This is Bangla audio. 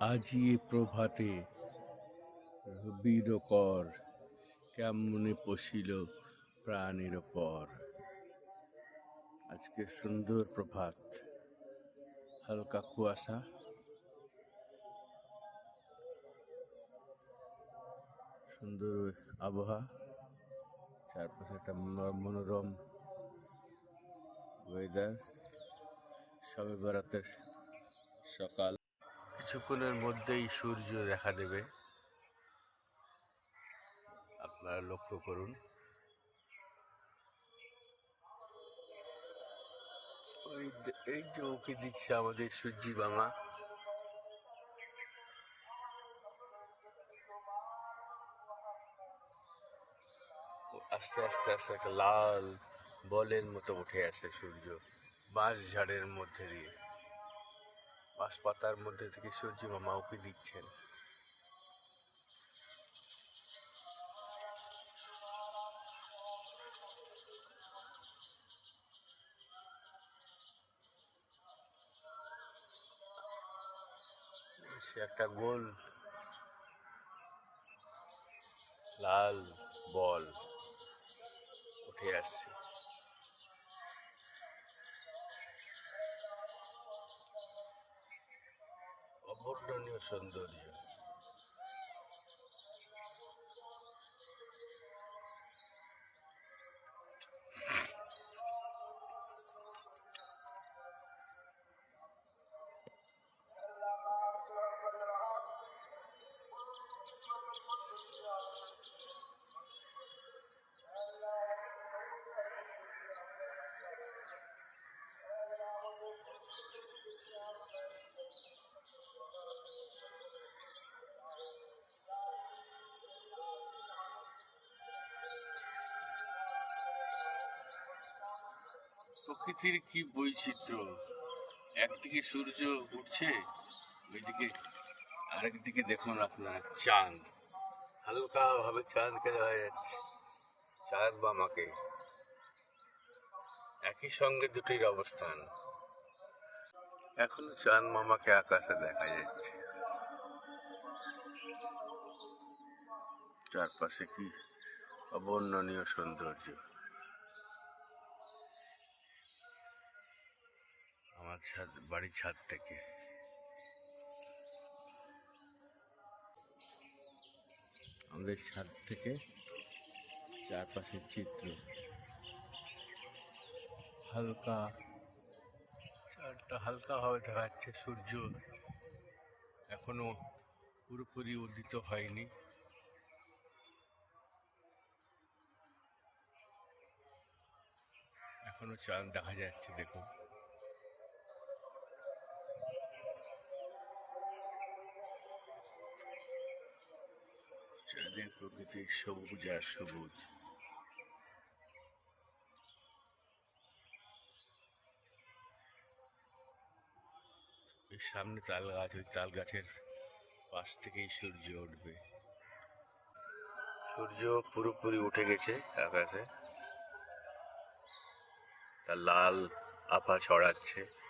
আজি প্রভাতে রবির কর কেমনে পশিল প্রাণের পর? আজকে সুন্দর প্রভাত, হালকা কুয়াশা। সুন্দর আবহাওয়া, চারপাশে একটা মনো- মনোরম ওয়েদার সবে বেড়াতের সকাল। কিছুক্ষণের মধ্যেই সূর্য দেখা দেবে। আপনারা লক্ষ্য করুন। ওই এই যে ওকে দিচ্ছে আমাদের সূর্যি বাংলা আস্তে আস্তে আস্তে একটা লাল বলের মতো উঠে আসে সূর্য, বাঁশ ঝাড়ের মধ্যে দিয়ে। বাঁশ পাতার মধ্যে থেকে সূর্য মামা উঁকি দিচ্ছেন। সে একটা গোল, লাল বল উঠে আসছে। অবর্ণনীয় সৌন্দর্য প্রকৃতির কি বৈচিত্র্য? একদিকে সূর্য উঠছে ওইদিকে আরেকদিকে দেখুন আপনার চাঁদ। হালকা ভাবে চাঁদকে দেখা যাচ্ছে চাঁদ বা মাকে। একই সঙ্গে দুটির অবস্থান। এখনও চাঁদ মামাকে আকাশে দেখা যাচ্ছে। চারপাশে কি অবর্ণনীয় সৌন্দর্য? আমার ছাদ, বাড়ির ছাদ থেকে। আমাদের ছাদ থেকে চারপাশের চিত্র। হালকা, চারটা হালকা ভাবে দেখা যাচ্ছে সূর্য এখনও পুরোপুরি উদিত হয়নি। এখনও চাঁদ দেখা যাচ্ছে, দেখুন। চাঁদের প্রকৃতির সবুজ আর সবুজ। সামনে তাল গাছ, ওই তাল গাছের পাশ থেকেই সূর্য উঠবে। সূর্য পুরোপুরি উঠে গেছে আকাশে। তার লাল আভা ছড়াচ্ছে।